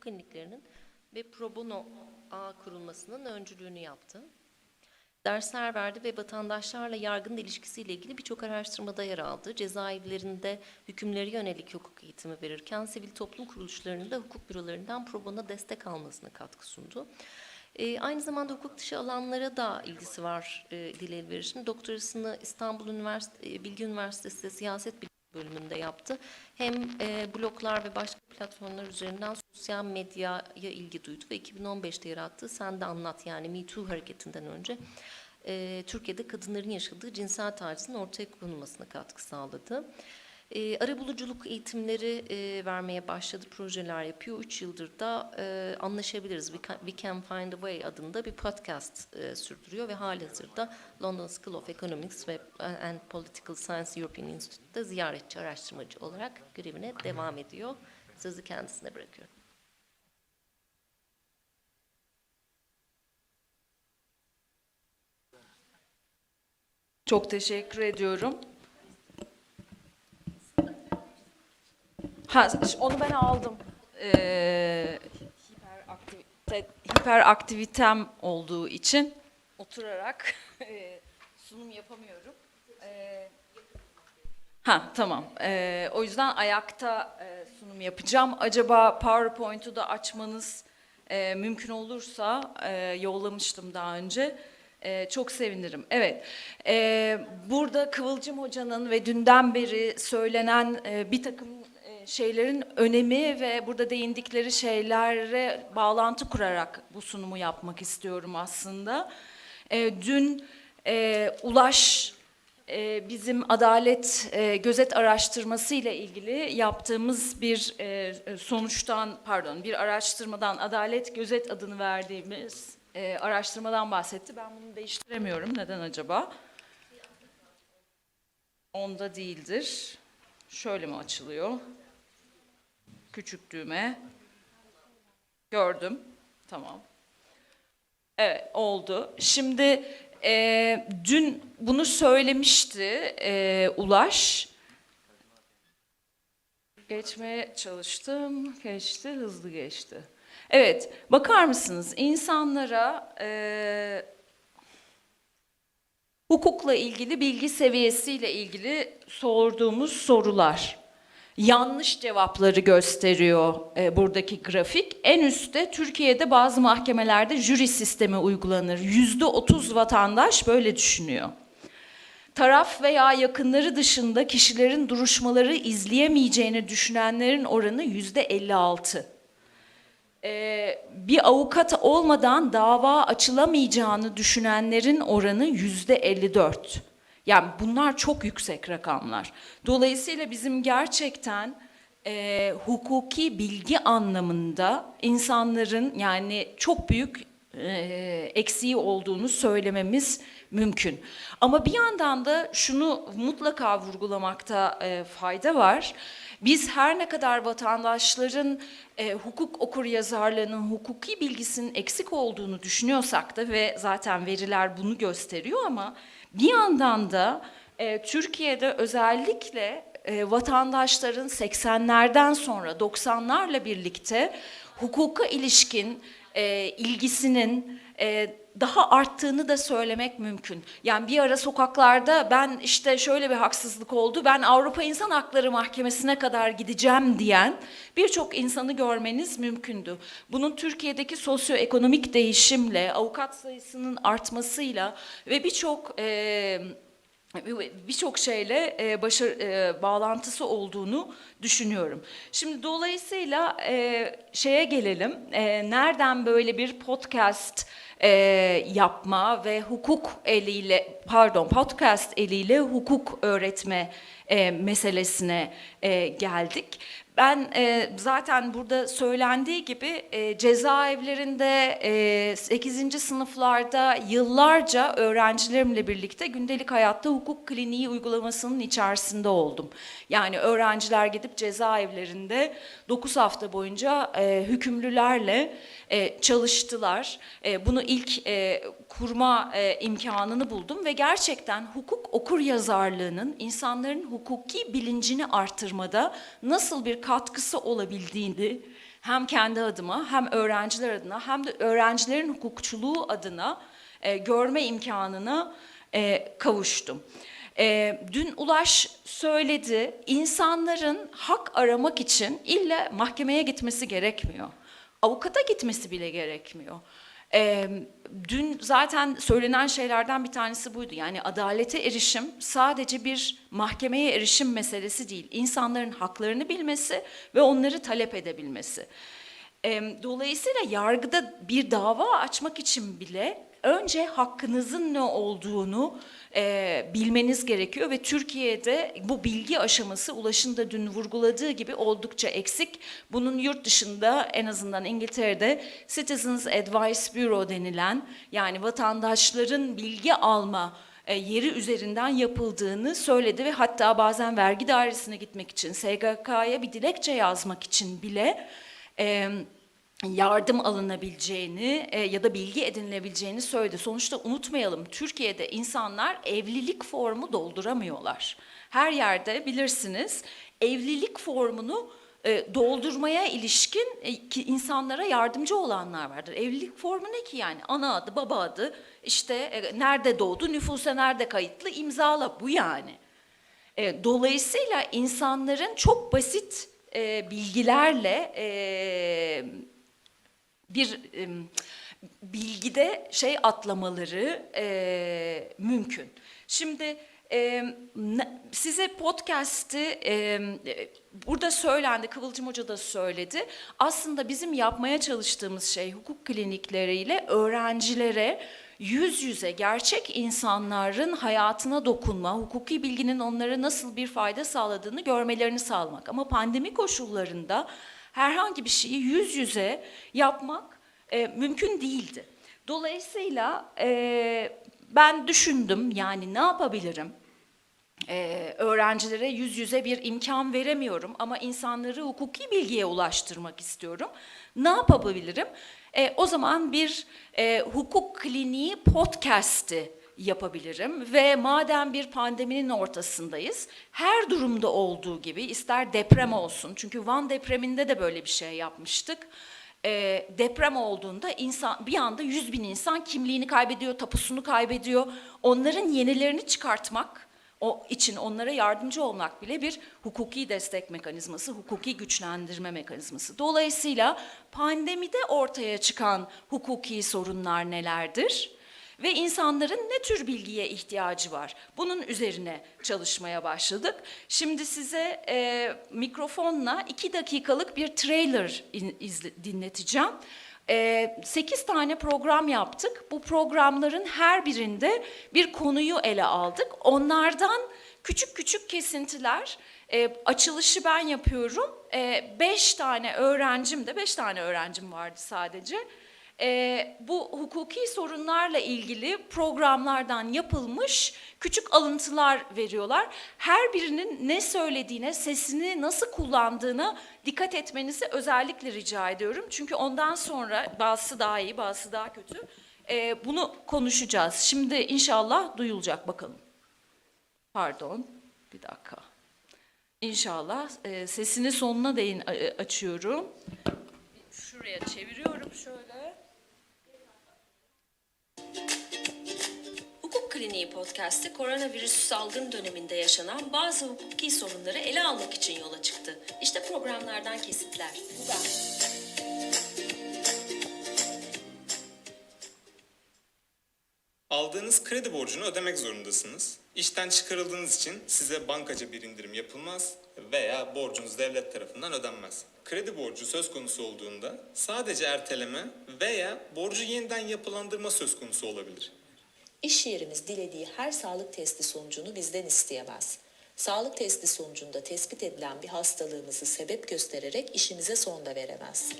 kliniklerinin ve pro bono ağ kurulmasının öncülüğünü yaptı. Dersler verdi ve vatandaşlarla yargının ilişkisiyle ilgili birçok araştırmada yer aldı. Cezaevlerinde hükümleri yönelik hukuk eğitimi verirken sivil toplum kuruluşlarının da hukuk bürolarından pro bono destek almasına katkı sundu. E, aynı zamanda hukuk dışı alanlara da ilgisi var e, dil elverişinin. Doktorasını İstanbul Üniversitesi, e, Bilgi Üniversitesi Siyaset bölümünde yaptı. Hem e, bloglar ve başka platformlar üzerinden sosyal medyaya ilgi duydu ve 2015'te yarattığı Sen de Anlat yani Me Too hareketinden önce e, Türkiye'de kadınların yaşadığı cinsel tacizin ortaya konulmasına katkı sağladı. E, arabuluculuk eğitimleri e, vermeye başladı, projeler yapıyor. Üç yıldır da e, Anlaşabiliriz, We Can, We Can Find a Way adında bir podcast e, sürdürüyor ve halihazırda London School of Economics ve and Political Science European Institute'da ziyaretçi araştırmacı olarak görevine devam ediyor. Sözü kendisine bırakıyorum. Çok teşekkür ediyorum. Ha, onu ben aldım. Ee, hiperaktivite, hiperaktivitem olduğu için oturarak e, sunum yapamıyorum. Ee, ha tamam. Ee, o yüzden ayakta e, sunum yapacağım. Acaba PowerPoint'u da açmanız e, mümkün olursa e, yollamıştım daha önce. Ee, çok sevinirim. Evet, ee, burada Kıvılcım Hoca'nın ve dünden beri söylenen e, bir takım şeylerin önemi ve burada değindikleri şeylere bağlantı kurarak bu sunumu yapmak istiyorum aslında. Ee, dün e, Ulaş e, bizim adalet e, gözet araştırması ile ilgili yaptığımız bir e, sonuçtan pardon bir araştırmadan adalet gözet adını verdiğimiz e, araştırmadan bahsetti. Ben bunu değiştiremiyorum. Neden acaba? Onda değildir. Şöyle mi açılıyor? Küçük düğme. Gördüm. Tamam. Evet oldu. Şimdi e, dün bunu söylemişti e, Ulaş. Geçmeye çalıştım. Geçti, hızlı geçti. Evet, bakar mısınız? İnsanlara e, hukukla ilgili bilgi seviyesiyle ilgili sorduğumuz sorular. Yanlış cevapları gösteriyor e, buradaki grafik. En üstte Türkiye'de bazı mahkemelerde jüri sistemi uygulanır. Yüzde otuz vatandaş böyle düşünüyor. Taraf veya yakınları dışında kişilerin duruşmaları izleyemeyeceğini düşünenlerin oranı yüzde elli altı e, bir avukat olmadan dava açılamayacağını düşünenlerin oranı yüzde 54. Yani bunlar çok yüksek rakamlar. Dolayısıyla bizim gerçekten e, hukuki bilgi anlamında insanların yani çok büyük e, eksiği olduğunu söylememiz mümkün. Ama bir yandan da şunu mutlaka vurgulamakta e, fayda var. Biz her ne kadar vatandaşların e, hukuk okur yazarlığının hukuki bilgisinin eksik olduğunu düşünüyorsak da ve zaten veriler bunu gösteriyor ama bir yandan da e, Türkiye'de özellikle e, vatandaşların 80'lerden sonra 90'larla birlikte hukuka ilişkin e, ilgisinin e, daha arttığını da söylemek mümkün. Yani bir ara sokaklarda ben işte şöyle bir haksızlık oldu, ben Avrupa İnsan Hakları Mahkemesi'ne kadar gideceğim diyen birçok insanı görmeniz mümkündü. Bunun Türkiye'deki sosyoekonomik değişimle, avukat sayısının artmasıyla ve birçok... E, birçok şeyle e, başarı, e, bağlantısı olduğunu düşünüyorum. Şimdi dolayısıyla e, şeye gelelim. E, nereden böyle bir podcast e, yapma ve hukuk eliyle pardon podcast eliyle hukuk öğretme e, meselesine e, geldik. Ben e, zaten burada söylendiği gibi e, cezaevlerinde e, 8. sınıflarda yıllarca öğrencilerimle birlikte gündelik hayatta hukuk kliniği uygulamasının içerisinde oldum. Yani öğrenciler gidip cezaevlerinde 9 hafta boyunca e, hükümlülerle e, çalıştılar. E, bunu ilk e, kurma e, imkanını buldum ve gerçekten hukuk okur yazarlığının insanların hukuki bilincini artırmada nasıl bir katkısı olabildiğini Hem kendi adıma hem öğrenciler adına hem de öğrencilerin hukukçuluğu adına e, görme imkanına e, kavuştum. E, dün Ulaş söyledi, insanların hak aramak için illa mahkemeye gitmesi gerekmiyor. Avukata gitmesi bile gerekmiyor. E, dün zaten söylenen şeylerden bir tanesi buydu. Yani adalete erişim sadece bir mahkemeye erişim meselesi değil. İnsanların haklarını bilmesi ve onları talep edebilmesi. Dolayısıyla yargıda bir dava açmak için bile önce hakkınızın ne olduğunu e, bilmeniz gerekiyor ve Türkiye'de bu bilgi aşaması Ulaş'ın da dün vurguladığı gibi oldukça eksik. Bunun yurt dışında en azından İngiltere'de Citizens Advice Bureau denilen yani vatandaşların bilgi alma e, yeri üzerinden yapıldığını söyledi ve hatta bazen vergi dairesine gitmek için SGK'ya bir dilekçe yazmak için bile e, yardım alınabileceğini e, ya da bilgi edinilebileceğini söyledi. Sonuçta unutmayalım Türkiye'de insanlar evlilik formu dolduramıyorlar. Her yerde bilirsiniz evlilik formunu e, doldurmaya ilişkin e, ki insanlara yardımcı olanlar vardır. Evlilik formu ne ki yani? Ana adı, baba adı, işte e, nerede doğdu, nüfusa nerede kayıtlı, imzala bu yani. E, dolayısıyla insanların çok basit e, bilgilerle e, bir e, bilgide şey atlamaları e, mümkün. Şimdi e, size podcast'i e, burada söylendi, Kıvılcım Hoca da söyledi. Aslında bizim yapmaya çalıştığımız şey hukuk klinikleriyle öğrencilere yüz yüze gerçek insanların hayatına dokunma, hukuki bilginin onlara nasıl bir fayda sağladığını görmelerini sağlamak. Ama pandemi koşullarında herhangi bir şeyi yüz yüze yapmak e, mümkün değildi. Dolayısıyla e, ben düşündüm yani ne yapabilirim? Ee, öğrencilere yüz yüze bir imkan veremiyorum ama insanları hukuki bilgiye ulaştırmak istiyorum. Ne yapabilirim? Ee, o zaman bir e, hukuk kliniği podcast'i yapabilirim ve madem bir pandeminin ortasındayız her durumda olduğu gibi ister deprem olsun çünkü Van depreminde de böyle bir şey yapmıştık e, deprem olduğunda insan bir anda 100 bin insan kimliğini kaybediyor, tapusunu kaybediyor. Onların yenilerini çıkartmak o için onlara yardımcı olmak bile bir hukuki destek mekanizması, hukuki güçlendirme mekanizması. Dolayısıyla pandemide ortaya çıkan hukuki sorunlar nelerdir? Ve insanların ne tür bilgiye ihtiyacı var? Bunun üzerine çalışmaya başladık. Şimdi size e, mikrofonla iki dakikalık bir trailer in- izle- dinleteceğim. E, sekiz tane program yaptık. Bu programların her birinde bir konuyu ele aldık. Onlardan küçük küçük kesintiler. E, açılışı ben yapıyorum. E, beş tane öğrencim de, beş tane öğrencim vardı sadece. Ee, bu hukuki sorunlarla ilgili programlardan yapılmış küçük alıntılar veriyorlar. Her birinin ne söylediğine, sesini nasıl kullandığına dikkat etmenizi özellikle rica ediyorum. Çünkü ondan sonra bazısı daha iyi, bazısı daha kötü. Ee, bunu konuşacağız. Şimdi inşallah duyulacak bakalım. Pardon, bir dakika. İnşallah e, sesini sonuna değin a- açıyorum. Şuraya çeviriyorum şöyle. Kliniği podcast'i koronavirüs salgın döneminde yaşanan bazı hukuki sorunları ele almak için yola çıktı. İşte programlardan kesitler. Aldığınız kredi borcunu ödemek zorundasınız. İşten çıkarıldığınız için size bankaca bir indirim yapılmaz veya borcunuz devlet tarafından ödenmez. Kredi borcu söz konusu olduğunda sadece erteleme veya borcu yeniden yapılandırma söz konusu olabilir. İş yerimiz dilediği her sağlık testi sonucunu bizden isteyemez. Sağlık testi sonucunda tespit edilen bir hastalığımızı sebep göstererek işimize son da veremez.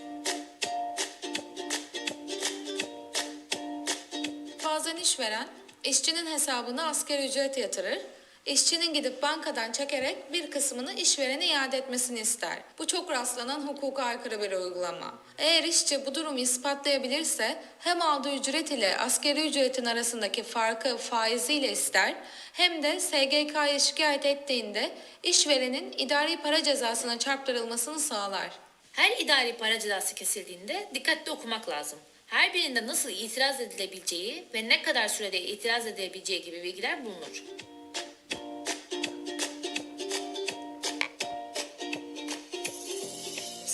Bazen işveren işçinin hesabına asgari ücret yatırır. İşçinin gidip bankadan çekerek bir kısmını işverene iade etmesini ister. Bu çok rastlanan hukuka aykırı bir uygulama. Eğer işçi bu durumu ispatlayabilirse hem aldığı ücret ile asgari ücretin arasındaki farkı faiziyle ister hem de SGK'ya şikayet ettiğinde işverenin idari para cezasına çarptırılmasını sağlar. Her idari para cezası kesildiğinde dikkatli okumak lazım. Her birinde nasıl itiraz edilebileceği ve ne kadar sürede itiraz edilebileceği gibi bilgiler bulunur.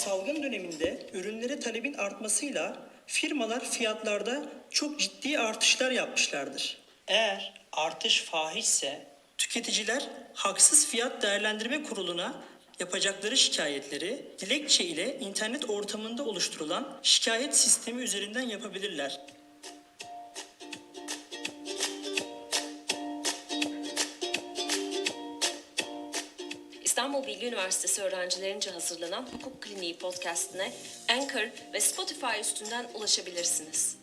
Salgın döneminde ürünlere talebin artmasıyla firmalar fiyatlarda çok ciddi artışlar yapmışlardır. Eğer artış fahişse tüketiciler haksız fiyat değerlendirme kuruluna yapacakları şikayetleri dilekçe ile internet ortamında oluşturulan şikayet sistemi üzerinden yapabilirler. İstanbul Bilgi Üniversitesi öğrencilerince hazırlanan Hukuk Kliniği podcastine Anchor ve Spotify üstünden ulaşabilirsiniz.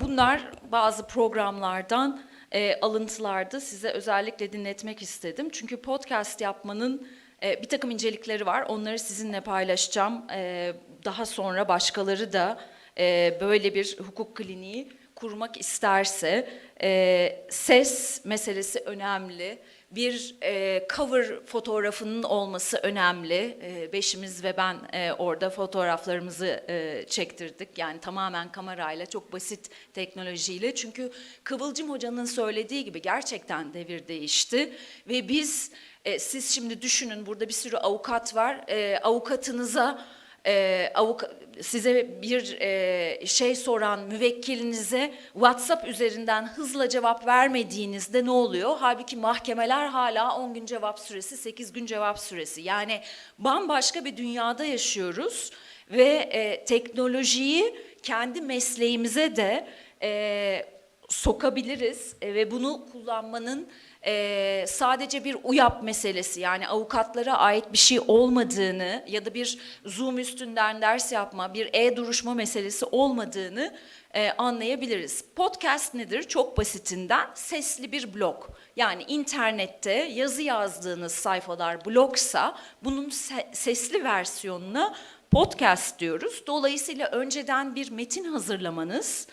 Bunlar bazı programlardan e, alıntılardı. Size özellikle dinletmek istedim. Çünkü podcast yapmanın e, bir takım incelikleri var. Onları sizinle paylaşacağım. E, daha sonra başkaları da e, böyle bir hukuk kliniği kurmak isterse e, ses meselesi önemli. Bir e, cover fotoğrafının olması önemli. E, beşimiz ve ben e, orada fotoğraflarımızı e, çektirdik. Yani tamamen kamerayla, çok basit teknolojiyle. Çünkü Kıvılcım Hoca'nın söylediği gibi gerçekten devir değişti. Ve biz, e, siz şimdi düşünün burada bir sürü avukat var. E, avukatınıza e, avuka, size bir e, şey soran müvekkilinize WhatsApp üzerinden hızla cevap vermediğinizde ne oluyor? Halbuki mahkemeler hala 10 gün cevap süresi, 8 gün cevap süresi. Yani bambaşka bir dünyada yaşıyoruz ve e, teknolojiyi kendi mesleğimize de e, sokabiliriz e, ve bunu kullanmanın e, sadece bir UYAP meselesi yani avukatlara ait bir şey olmadığını ya da bir Zoom üstünden ders yapma, bir e-duruşma meselesi olmadığını e, anlayabiliriz. Podcast nedir? Çok basitinden sesli bir blog. Yani internette yazı yazdığınız sayfalar blogsa bunun se- sesli versiyonuna podcast diyoruz. Dolayısıyla önceden bir metin hazırlamanız,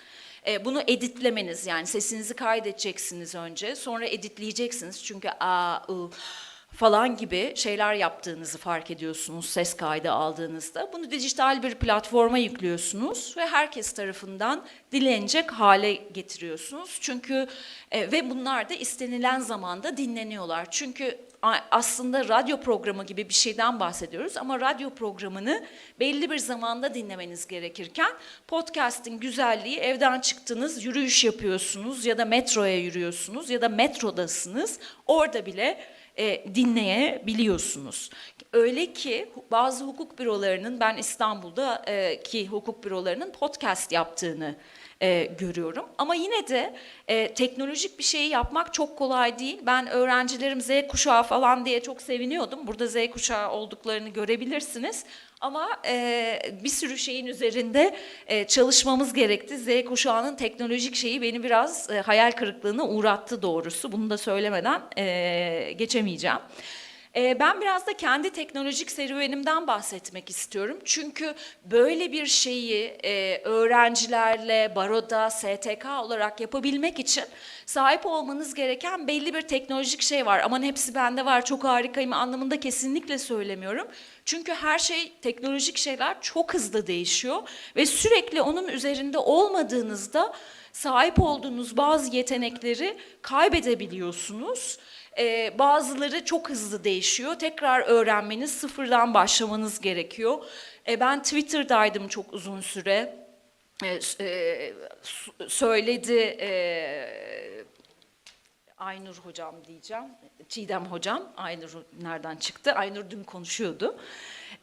e, bunu editlemeniz yani sesinizi kaydedeceksiniz önce sonra editleyeceksiniz çünkü a ı falan gibi şeyler yaptığınızı fark ediyorsunuz ses kaydı aldığınızda. Bunu dijital bir platforma yüklüyorsunuz ve herkes tarafından dilenecek hale getiriyorsunuz. Çünkü e, ve bunlar da istenilen zamanda dinleniyorlar. Çünkü aslında radyo programı gibi bir şeyden bahsediyoruz ama radyo programını belli bir zamanda dinlemeniz gerekirken podcast'in güzelliği evden çıktınız, yürüyüş yapıyorsunuz ya da metroya yürüyorsunuz ya da metrodasınız. Orada bile e, dinleyebiliyorsunuz. Öyle ki bazı hukuk bürolarının ben İstanbul'da e, ki hukuk bürolarının podcast yaptığını e, görüyorum. Ama yine de e, teknolojik bir şeyi yapmak çok kolay değil. Ben öğrencilerim Z kuşağı falan diye çok seviniyordum. Burada Z kuşağı olduklarını görebilirsiniz. Ama e, bir sürü şeyin üzerinde e, çalışmamız gerekti. Z kuşağının teknolojik şeyi beni biraz e, hayal kırıklığına uğrattı doğrusu. Bunu da söylemeden e, geçemeyeceğim. E, ben biraz da kendi teknolojik serüvenimden bahsetmek istiyorum. Çünkü böyle bir şeyi e, öğrencilerle, baroda, STK olarak yapabilmek için sahip olmanız gereken belli bir teknolojik şey var. Aman hepsi bende var, çok harikayım anlamında kesinlikle söylemiyorum. Çünkü her şey, teknolojik şeyler çok hızlı değişiyor ve sürekli onun üzerinde olmadığınızda sahip olduğunuz bazı yetenekleri kaybedebiliyorsunuz. Ee, bazıları çok hızlı değişiyor. Tekrar öğrenmeniz, sıfırdan başlamanız gerekiyor. Ee, ben Twitter'daydım çok uzun süre. E, s- söyledi e, Aynur hocam diyeceğim. Çiğdem hocam. Aynur nereden çıktı? Aynur dün konuşuyordu.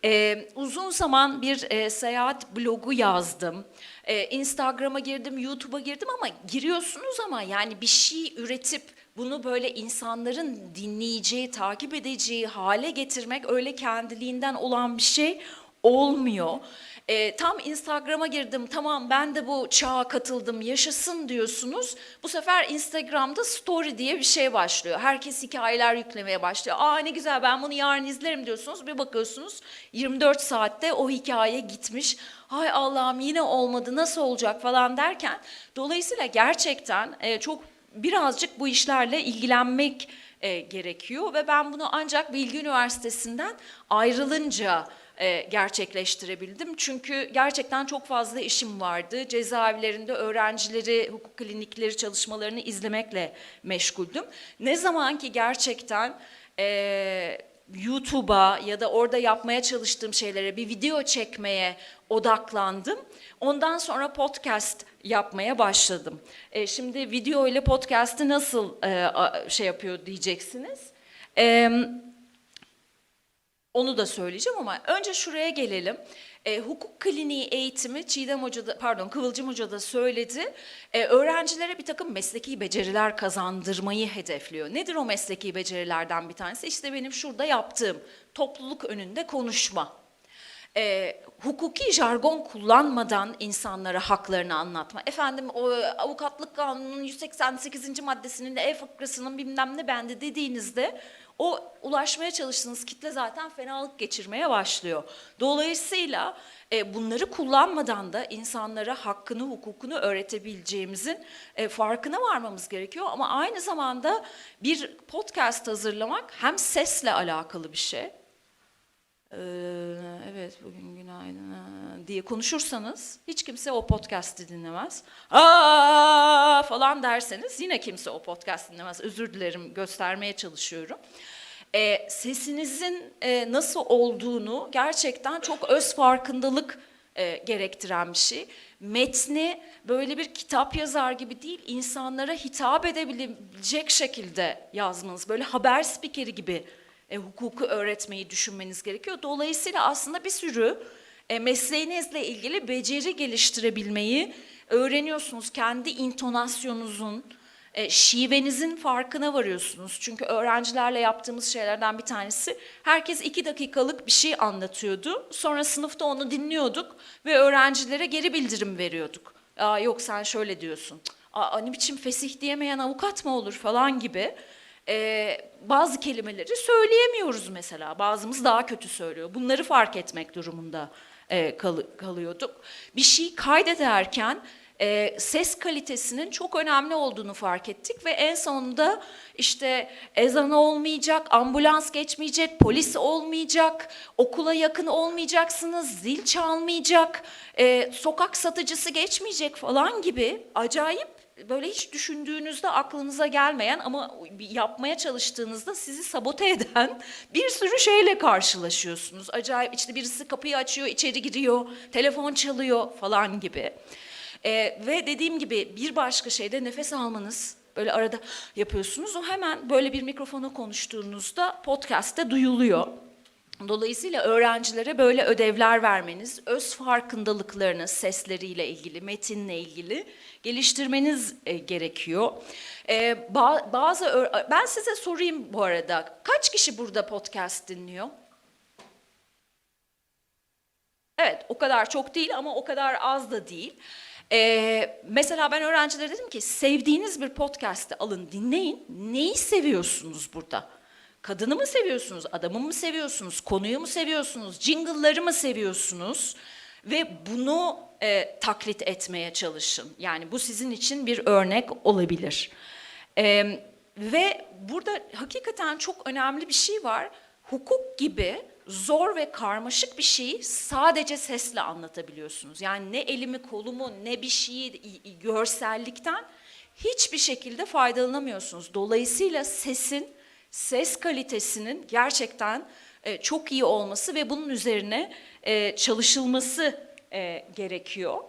Ee, uzun zaman bir e, seyahat blogu yazdım. Ee, Instagram'a girdim, YouTube'a girdim ama giriyorsunuz ama yani bir şey üretip bunu böyle insanların dinleyeceği, takip edeceği hale getirmek öyle kendiliğinden olan bir şey olmuyor. Ee, tam Instagram'a girdim, tamam ben de bu çağa katıldım, yaşasın diyorsunuz. Bu sefer Instagram'da story diye bir şey başlıyor. Herkes hikayeler yüklemeye başlıyor. Aa ne güzel ben bunu yarın izlerim diyorsunuz. Bir bakıyorsunuz 24 saatte o hikaye gitmiş. Hay Allah'ım yine olmadı nasıl olacak falan derken. Dolayısıyla gerçekten e, çok birazcık bu işlerle ilgilenmek e, gerekiyor ve ben bunu ancak Bilgi Üniversitesi'nden ayrılınca e, gerçekleştirebildim. Çünkü gerçekten çok fazla işim vardı. Cezaevlerinde öğrencileri, hukuk klinikleri çalışmalarını izlemekle meşguldüm. Ne zaman ki gerçekten e, YouTube'a ya da orada yapmaya çalıştığım şeylere bir video çekmeye odaklandım. Ondan sonra podcast yapmaya başladım. E, şimdi video ile podcast'ı nasıl e, şey yapıyor diyeceksiniz. E, onu da söyleyeceğim ama önce şuraya gelelim. E, hukuk kliniği eğitimi Çiğdem Hoca da, pardon Kıvılcım Hoca da söyledi. E, öğrencilere bir takım mesleki beceriler kazandırmayı hedefliyor. Nedir o mesleki becerilerden bir tanesi? İşte benim şurada yaptığım topluluk önünde konuşma. E, hukuki jargon kullanmadan insanlara haklarını anlatma. Efendim o avukatlık kanununun 188. maddesinin de E fıkrasının bilmem ne bendi dediğinizde o ulaşmaya çalıştığınız kitle zaten fenalık geçirmeye başlıyor. Dolayısıyla e, bunları kullanmadan da insanlara hakkını, hukukunu öğretebileceğimizin e, farkına varmamız gerekiyor. Ama aynı zamanda bir podcast hazırlamak hem sesle alakalı bir şey. Ee, evet bugün günaydın diye konuşursanız hiç kimse o podcast'i dinlemez. Aa falan derseniz yine kimse o podcast dinlemez. Özür dilerim göstermeye çalışıyorum. Ee, sesinizin e, nasıl olduğunu gerçekten çok öz farkındalık e, gerektiren bir şey. Metni böyle bir kitap yazar gibi değil, insanlara hitap edebilecek şekilde yazmanız. Böyle haber spikeri gibi e, hukuku öğretmeyi düşünmeniz gerekiyor. Dolayısıyla aslında bir sürü e, mesleğinizle ilgili beceri geliştirebilmeyi öğreniyorsunuz. Kendi intonasyonunuzun, e, şivenizin farkına varıyorsunuz. Çünkü öğrencilerle yaptığımız şeylerden bir tanesi herkes iki dakikalık bir şey anlatıyordu. Sonra sınıfta onu dinliyorduk ve öğrencilere geri bildirim veriyorduk. Aa, yok sen şöyle diyorsun. Aa, ne biçim fesih diyemeyen avukat mı olur falan gibi. Ee, bazı kelimeleri söyleyemiyoruz mesela. Bazımız daha kötü söylüyor. Bunları fark etmek durumunda e, kal- kalıyorduk. Bir şey kaydederken e, ses kalitesinin çok önemli olduğunu fark ettik ve en sonunda işte ezan olmayacak, ambulans geçmeyecek, polis olmayacak, okula yakın olmayacaksınız, zil çalmayacak, e, sokak satıcısı geçmeyecek falan gibi acayip böyle hiç düşündüğünüzde aklınıza gelmeyen ama yapmaya çalıştığınızda sizi sabote eden bir sürü şeyle karşılaşıyorsunuz. Acayip işte birisi kapıyı açıyor, içeri giriyor, telefon çalıyor falan gibi. Ee, ve dediğim gibi bir başka şey de nefes almanız. Böyle arada yapıyorsunuz. O hemen böyle bir mikrofona konuştuğunuzda podcast'te duyuluyor. Dolayısıyla öğrencilere böyle ödevler vermeniz, öz farkındalıklarını sesleriyle ilgili, metinle ilgili geliştirmeniz e, gerekiyor. E, ba- bazı ben size sorayım bu arada. Kaç kişi burada podcast dinliyor? Evet, o kadar çok değil ama o kadar az da değil. Ee, mesela ben öğrencilere dedim ki sevdiğiniz bir podcast'ı alın dinleyin. Neyi seviyorsunuz burada? Kadını mı seviyorsunuz, adamı mı seviyorsunuz, konuyu mu seviyorsunuz, jingle'ları mı seviyorsunuz? Ve bunu e, taklit etmeye çalışın. Yani bu sizin için bir örnek olabilir. Ee, ve burada hakikaten çok önemli bir şey var. Hukuk gibi zor ve karmaşık bir şeyi sadece sesle anlatabiliyorsunuz. Yani ne elimi kolumu ne bir şeyi görsellikten hiçbir şekilde faydalanamıyorsunuz. Dolayısıyla sesin, ses kalitesinin gerçekten e, çok iyi olması ve bunun üzerine e, çalışılması e, gerekiyor.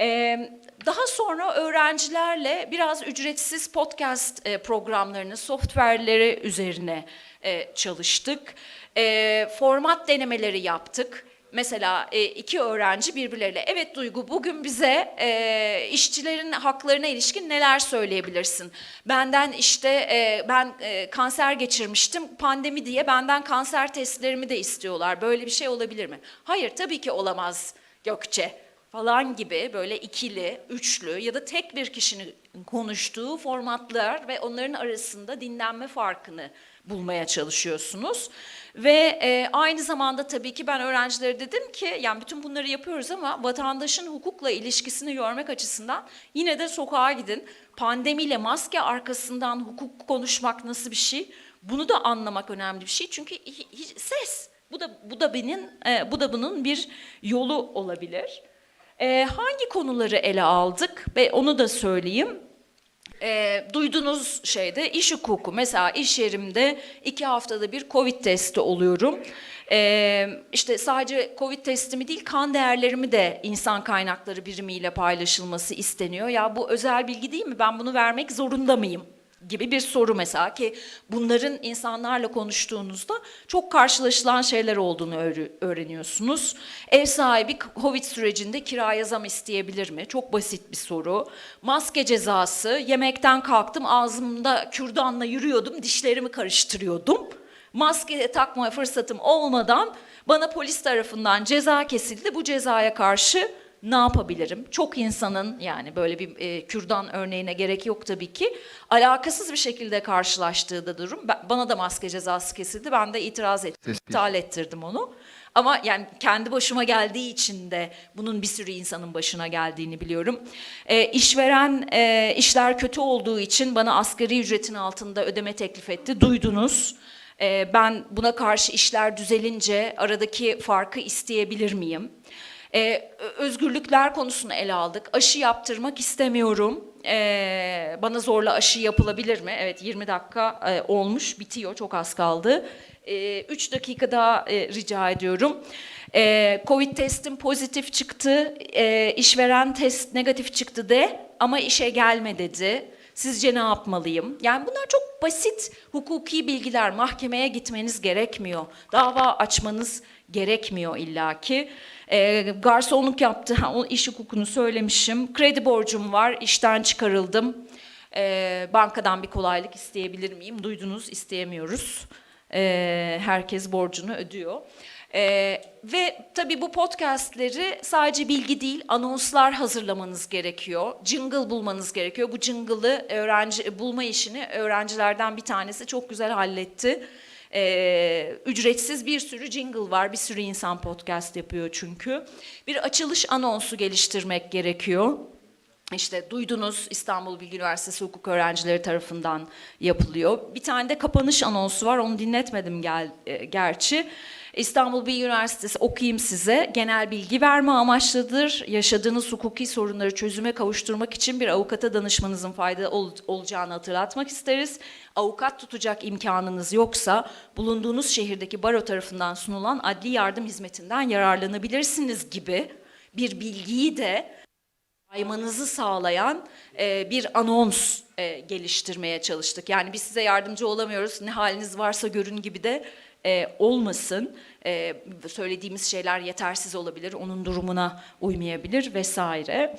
Ee, daha sonra öğrencilerle biraz ücretsiz podcast e, programlarını, software'leri üzerine e, çalıştık. E, format denemeleri yaptık. Mesela e, iki öğrenci birbirleriyle, evet Duygu bugün bize e, işçilerin haklarına ilişkin neler söyleyebilirsin? Benden işte e, ben e, kanser geçirmiştim, pandemi diye benden kanser testlerimi de istiyorlar. Böyle bir şey olabilir mi? Hayır tabii ki olamaz Gökçe falan gibi böyle ikili, üçlü ya da tek bir kişinin konuştuğu formatlar ve onların arasında dinlenme farkını bulmaya çalışıyorsunuz. Ve e, aynı zamanda tabii ki ben öğrencilere dedim ki yani bütün bunları yapıyoruz ama vatandaşın hukukla ilişkisini görmek açısından yine de sokağa gidin. Pandemiyle maske arkasından hukuk konuşmak nasıl bir şey? Bunu da anlamak önemli bir şey çünkü ses. Bu da bu da benim e, bu da bunun bir yolu olabilir. E, hangi konuları ele aldık ve onu da söyleyeyim. E, duyduğunuz şeyde iş hukuku. Mesela iş yerimde iki haftada bir Covid testi oluyorum. E, işte sadece Covid testimi değil kan değerlerimi de insan kaynakları birimiyle paylaşılması isteniyor. Ya bu özel bilgi değil mi? Ben bunu vermek zorunda mıyım? Gibi bir soru mesela ki bunların insanlarla konuştuğunuzda çok karşılaşılan şeyler olduğunu öğre- öğreniyorsunuz. Ev sahibi Covid sürecinde kiraya zam isteyebilir mi? Çok basit bir soru. Maske cezası, yemekten kalktım ağzımda kürdanla yürüyordum, dişlerimi karıştırıyordum. Maske takma fırsatım olmadan bana polis tarafından ceza kesildi. Bu cezaya karşı ne yapabilirim? Çok insanın yani böyle bir e, kürdan örneğine gerek yok tabii ki. Alakasız bir şekilde karşılaştığı da durum. Ben- bana da maske cezası kesildi. Ben de itiraz ettim. Tespih. iptal ettirdim onu. Ama yani kendi başıma geldiği için de bunun bir sürü insanın başına geldiğini biliyorum. E, işveren e, işler kötü olduğu için bana asgari ücretin altında ödeme teklif etti. Duydunuz. E, ben buna karşı işler düzelince aradaki farkı isteyebilir miyim? Ee, özgürlükler konusunu ele aldık. Aşı yaptırmak istemiyorum. Ee, bana zorla aşı yapılabilir mi? Evet 20 dakika e, olmuş, bitiyor, çok az kaldı. 3 dakika daha e, rica ediyorum. Ee, Covid testim pozitif çıktı, ee, işveren test negatif çıktı de ama işe gelme dedi. Sizce ne yapmalıyım? Yani bunlar çok basit hukuki bilgiler. Mahkemeye gitmeniz gerekmiyor. Dava açmanız gerekmiyor illaki. E, garsonluk yaptı, ha, o iş hukukunu söylemişim. Kredi borcum var, işten çıkarıldım. E, bankadan bir kolaylık isteyebilir miyim? Duydunuz, isteyemiyoruz. E, herkes borcunu ödüyor. Ee, ve tabii bu podcastleri sadece bilgi değil, anonslar hazırlamanız gerekiyor. Jingle bulmanız gerekiyor. Bu jingle'ı öğrenci bulma işini öğrencilerden bir tanesi çok güzel halletti. Ee, ücretsiz bir sürü jingle var. Bir sürü insan podcast yapıyor çünkü. Bir açılış anonsu geliştirmek gerekiyor. İşte duydunuz İstanbul Bilgi Üniversitesi hukuk öğrencileri tarafından yapılıyor. Bir tane de kapanış anonsu var. Onu dinletmedim gel, e, gerçi. İstanbul Bilgi Üniversitesi okuyayım size. Genel bilgi verme amaçlıdır. Yaşadığınız hukuki sorunları çözüme kavuşturmak için bir avukata danışmanızın fayda ol- olacağını hatırlatmak isteriz. Avukat tutacak imkanınız yoksa bulunduğunuz şehirdeki baro tarafından sunulan adli yardım hizmetinden yararlanabilirsiniz gibi bir bilgiyi de yaymanızı sağlayan e, bir anons e, geliştirmeye çalıştık. Yani biz size yardımcı olamıyoruz, ne haliniz varsa görün gibi de e, olmasın. E, söylediğimiz şeyler yetersiz olabilir, onun durumuna uymayabilir vesaire.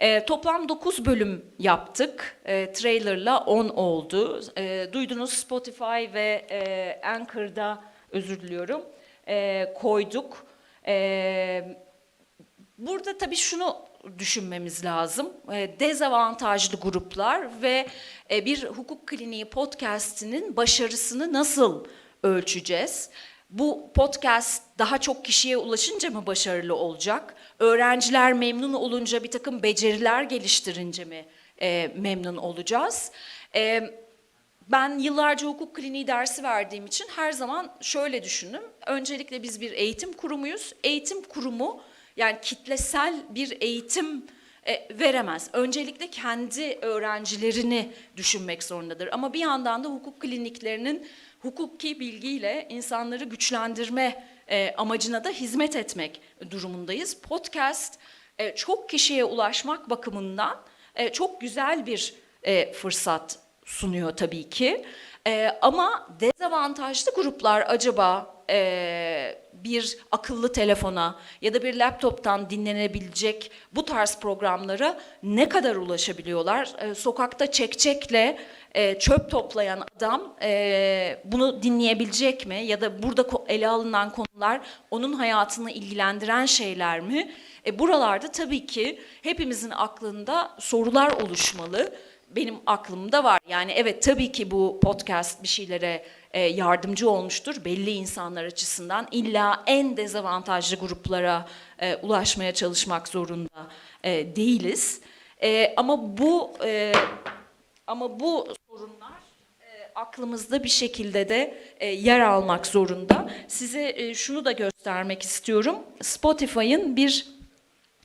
E, toplam 9 bölüm yaptık. E, trailerla 10 oldu. E, duydunuz Spotify ve e, Anchor'da, özür diliyorum, e, koyduk. E, Burada tabii şunu düşünmemiz lazım. Ee, Dezavantajlı gruplar ve e, bir hukuk kliniği podcast'inin başarısını nasıl ölçeceğiz? Bu podcast daha çok kişiye ulaşınca mı başarılı olacak? Öğrenciler memnun olunca bir takım beceriler geliştirince mi e, memnun olacağız? E, ben yıllarca hukuk kliniği dersi verdiğim için her zaman şöyle düşündüm. Öncelikle biz bir eğitim kurumuyuz. Eğitim kurumu yani kitlesel bir eğitim e, veremez. Öncelikle kendi öğrencilerini düşünmek zorundadır. Ama bir yandan da hukuk kliniklerinin hukuki bilgiyle insanları güçlendirme e, amacına da hizmet etmek durumundayız. Podcast e, çok kişiye ulaşmak bakımından e, çok güzel bir e, fırsat sunuyor tabii ki. Ee, ama dezavantajlı gruplar acaba e, bir akıllı telefona ya da bir laptoptan dinlenebilecek bu tarz programlara ne kadar ulaşabiliyorlar? Ee, sokakta çekçekle e, çöp toplayan adam e, bunu dinleyebilecek mi? Ya da burada ele alınan konular onun hayatını ilgilendiren şeyler mi? E, buralarda tabii ki hepimizin aklında sorular oluşmalı benim aklımda var. Yani evet tabii ki bu podcast bir şeylere e, yardımcı olmuştur belli insanlar açısından. İlla en dezavantajlı gruplara e, ulaşmaya çalışmak zorunda e, değiliz. E, ama bu e, ama bu sorunlar e, aklımızda bir şekilde de e, yer almak zorunda. Size e, şunu da göstermek istiyorum. Spotify'ın bir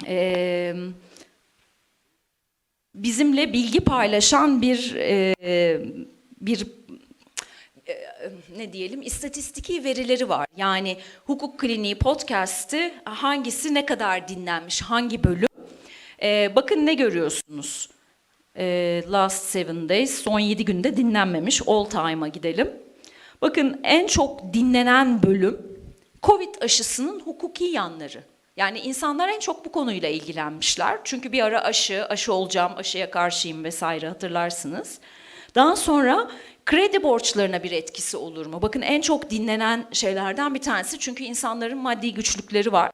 e, bizimle bilgi paylaşan bir e, bir e, ne diyelim istatistiki verileri var. Yani hukuk kliniği podcast'i hangisi ne kadar dinlenmiş, hangi bölüm? E, bakın ne görüyorsunuz? E, last seven days, son 7 günde dinlenmemiş. All time'a gidelim. Bakın en çok dinlenen bölüm Covid aşısının hukuki yanları. Yani insanlar en çok bu konuyla ilgilenmişler. Çünkü bir ara aşı, aşı olacağım, aşıya karşıyım vesaire hatırlarsınız. Daha sonra kredi borçlarına bir etkisi olur mu? Bakın en çok dinlenen şeylerden bir tanesi çünkü insanların maddi güçlükleri var.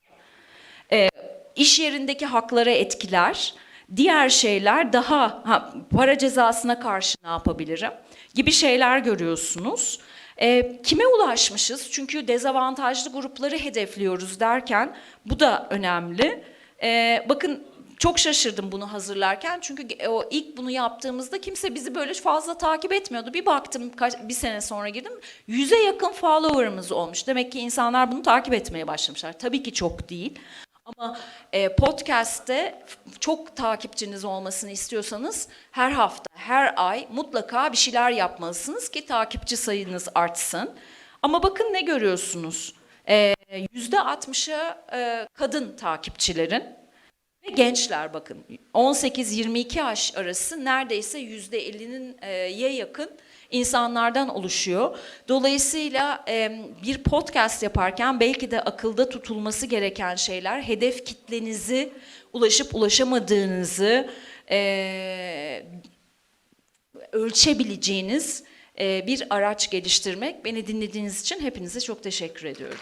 Ee, iş yerindeki haklara etkiler. Diğer şeyler daha ha, para cezasına karşı ne yapabilirim gibi şeyler görüyorsunuz. Ee, kime ulaşmışız? Çünkü dezavantajlı grupları hedefliyoruz derken bu da önemli. Ee, bakın çok şaşırdım bunu hazırlarken çünkü o ilk bunu yaptığımızda kimse bizi böyle fazla takip etmiyordu. Bir baktım kaç, bir sene sonra girdim yüze yakın follower'ımız olmuş. Demek ki insanlar bunu takip etmeye başlamışlar. Tabii ki çok değil. Ama e, podcast'te çok takipçiniz olmasını istiyorsanız her hafta, her ay mutlaka bir şeyler yapmalısınız ki takipçi sayınız artsın. Ama bakın ne görüyorsunuz? E, Yüzde 60'a e, kadın takipçilerin ve gençler bakın 18-22 yaş arası neredeyse %50'nin e, ye yakın insanlardan oluşuyor. Dolayısıyla e, bir podcast yaparken belki de akılda tutulması gereken şeyler hedef kitlenizi ulaşıp ulaşamadığınızı e, ölçebileceğiniz bir araç geliştirmek. Beni dinlediğiniz için hepinize çok teşekkür ediyorum.